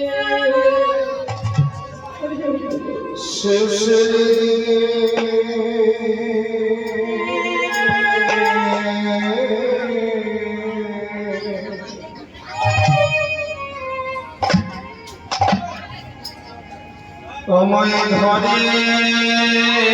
করে শেষের অময় ঘরে